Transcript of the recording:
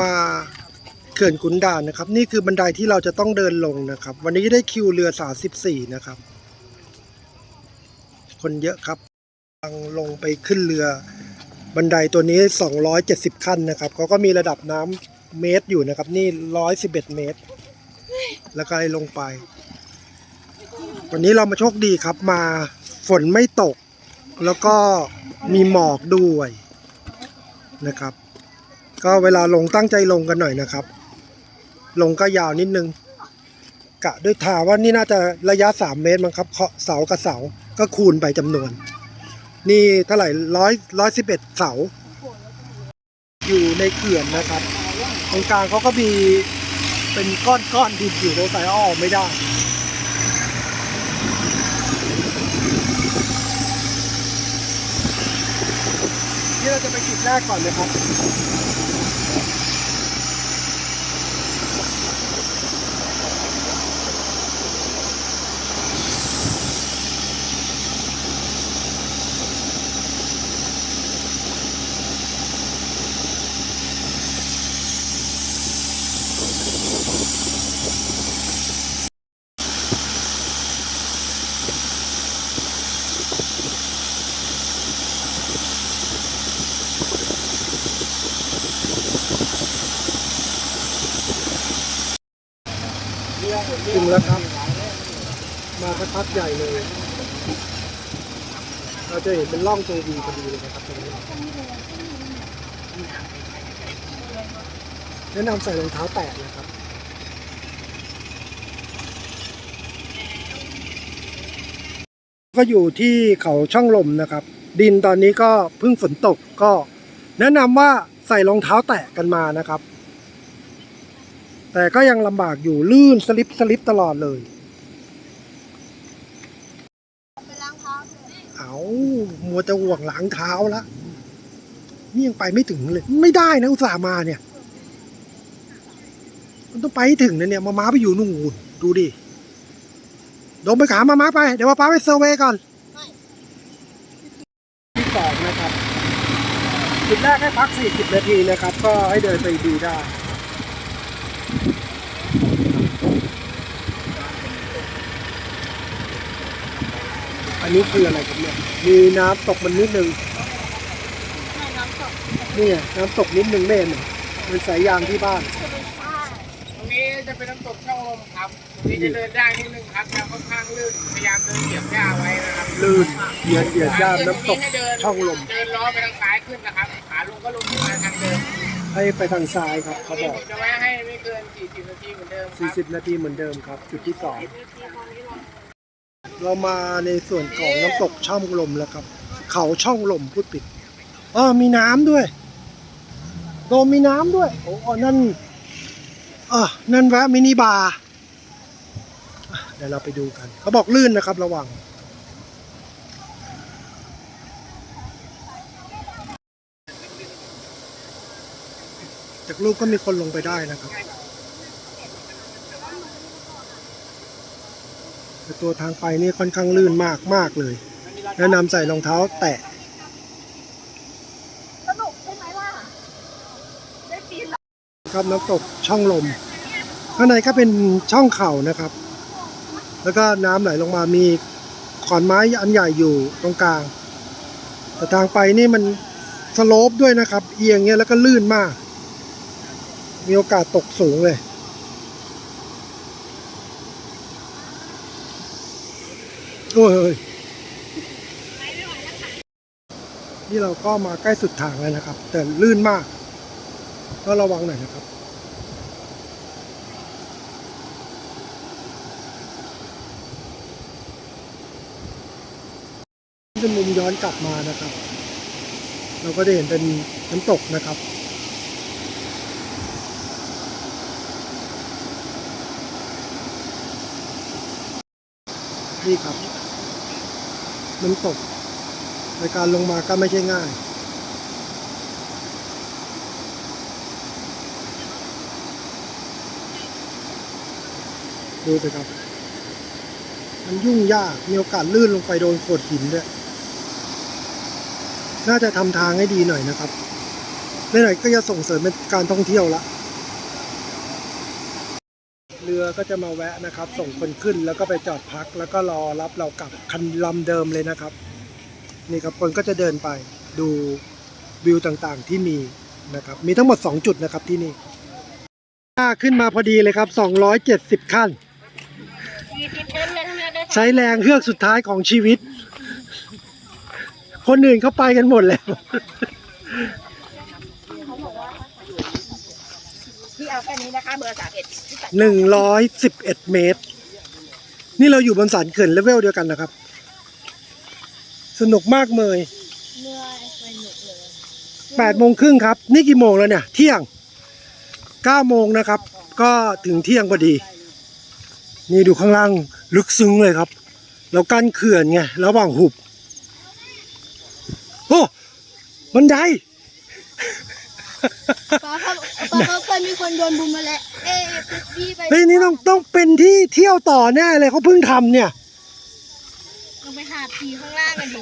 มาเขื่อนขุนด่านนะครับ นี่คือบันไดที่เราจะต้องเดินลงนะครับ วันนี้ได้คิวเรือ34นะครับ คนเยอะครับกำลังลงไปขึ้นเรือ บันไดตัวนี้270ขั้นนะครับเขาก็มีระดับน้ำเมตรอยู่นะครับ นี่111เมตร แล้วก็ลงไป วันนี้เรามาโชคดีครับมาฝนไม่ตก แล้วก็มีหมอกด้วยนะครับ ก็เวลาลงตั้งใจลงกันหน่อยนะครับ ลงก็ยาวนิดนึง กะด้วยทาว่านี่น่าจะระยะ 3 เมตรมั้งครับเคาะเสากับเสาก็คูณไปจำนวน นี่เท่าไหร่ร้อยร้อยสิบเอ็ดเสา อยู่ในเขื่อนนะครับ ตรงกลางเขาก็มีเป็นก้อนก้อนดินอยู่ตรงสายอ้อไม่ได้นี่เราจะไปจุดแรกก่อนนะครับ ถึงแล้วครับ มาสักพักใหญ่เลย เราจะเห็นเป็นร่องตัววีพอดีเลยนะครับตรงนี้แนะนำใส่รองเท้าแตะนะครับก็อยู่ที่เขาช่องลมนะครับ ดินตอนนี้ก็เพิ่งฝนตกก็ แนะนำว่าใส่รองเท้าแตะกันมานะครับ แต่ก็ยังลำบากอยู่ลื่นสลิปสลิปตลอดเลย เอามัวจะห่วงหลังเท้าละนี่ยังไปไม่ถึงเลย ไม่ได้นะ อุตส่าห์มาเนี่ย มันต้องไปให้ถึงนะเนี่ยมาม้าไปอยู่นู่นดูดิโดมไปขามาม้าไป เดี๋ยวมาป้าไปเซอร์เวยก่อนที่สองนะครับจุดแรกให้พัก 40 นาทีนะครับ ก็ให้เดินไปดูได้ อันนี้คืออะไรครับเนี่ย มีน้ำตกมันนิดนึงให้น้ำตกนี่ไงน้ำตกนิดนึงไม่เห็นเหรอเป็นสายยางที่บ้านใช่ตรงนี้จะเป็นน้ำตกช่องลมครับ ตรงนี้จะเดินได้นิดนึงครับทางค่อนข้างลื่น พยายามเดินเหยียบหญ้าไว้นะครับลื่นเหยียดเหยียดย่ามน้ำตกให้เดินช่องลม เดินล้อไปทางซ้ายขึ้นนะครับ ขาลงก็ลงมาทางเดิม ให้ไปทางซ้ายครับตรเขางบนี้อกผมจะแวะให้ไม่เกิน 40 นาทีเหมือนเดิมครับ40 นาทีเหมือนเดิมครับ จุดที่สองเรามาในส่วนของน้ำตกช่องลมแล้วครับ เขาช่องลมพูดปิดอ๋อมีน้ำด้วยโดมมีน้ำด้วยโอ้อ๋อนั่นอะนั่นแวะมินิบาร์อะเดี๋ยวเราไปดูกัน เขาบอกลื่นนะครับระวัง จากรูปก็มีคนลงไปได้นะครับแต่ตัวทางไปนี่ค่อนข้างลื่นมากมากเลย แนะนำใส่รองเท้าแตะสนุกใช่ไหมล่ะได้ปีนแล้วครับน้ำตกช่องลม ข้างในก็เป็นช่องเข่านะครับ แล้วก็น้ำไหลลงมามีขอนไม้อันใหญ่อยู่ตรงกลาง แต่ทางไปนี่มันสโลปด้วยนะครับ เอียงเงี้ยแล้วก็ลื่นมาก มีโอกาสตกสูงเลย โอ้ย นี่เราก็มาใกล้สุดทางแล้วนะครับ แต่ลื่นมาก ก็ระวังหน่อยนะครับนี่เป็นมุมย้อนกลับมานะครับ เราก็จะเห็นเป็นน้ำตกนะครับ นี่ครับน้ำตกในการลงมาก็ไม่ใช่ง่ายดูสิครับ มันยุ่งยาก มีโอกาสลื่นลงไปโดนโขดหินด้วย น่าจะทำทางให้ดีหน่อยนะครับไหนๆก็จะส่งเสริมเป็นการท่องเที่ยวละ เรือก็จะมาแวะนะครับ ส่งคนขึ้นแล้วก็ไปจอดพักแล้วก็รอรับเรากลับคันลำเดิมเลยนะครับ นี่ครับคนก็จะเดินไปดูวิวต่างๆที่มีนะครับ มีทั้งหมด 2 จุดนะครับที่นี่ขึ้นมาพอดีเลยครับ 270 ขั้นสี่สิบเดินใช้แรงเฮือกสุดท้ายของชีวิต คนอื่นเขาไปกันหมดแล้ว พี่เอาแค่ นี้นะคะ เบอร์สามเอ็ดที่ตัดหนึ่งร้อยสิบเอ็ดเมตร นี่เราอยู่บนสันเขื่อนเลเวลเดียวกันนะครับ สนุกมากเลยเมื่อยไปหนุกเลยแปดโมงครึ่งครับ นี่กี่โมงแล้วเนี่ย เที่ยงเก้าโมงนะครับ ก็ถึงเที่ยงพอดี นี่ดูข้างล่างลึกซึ้งเลยครับเรากั้นเขื่อนไงระหว่างหุบโอ้บันไดป้าครับป้าครับเคย มีคนโยนบูมมาแล้วเอ๊ะพี่ไปเฮ้ยนี่ต้องต้องเป็นที่เที่ยวต่อแน่เลยเขาเพิ่งทำเนี่ย ลงไปหาผีข้างล่างกันดิ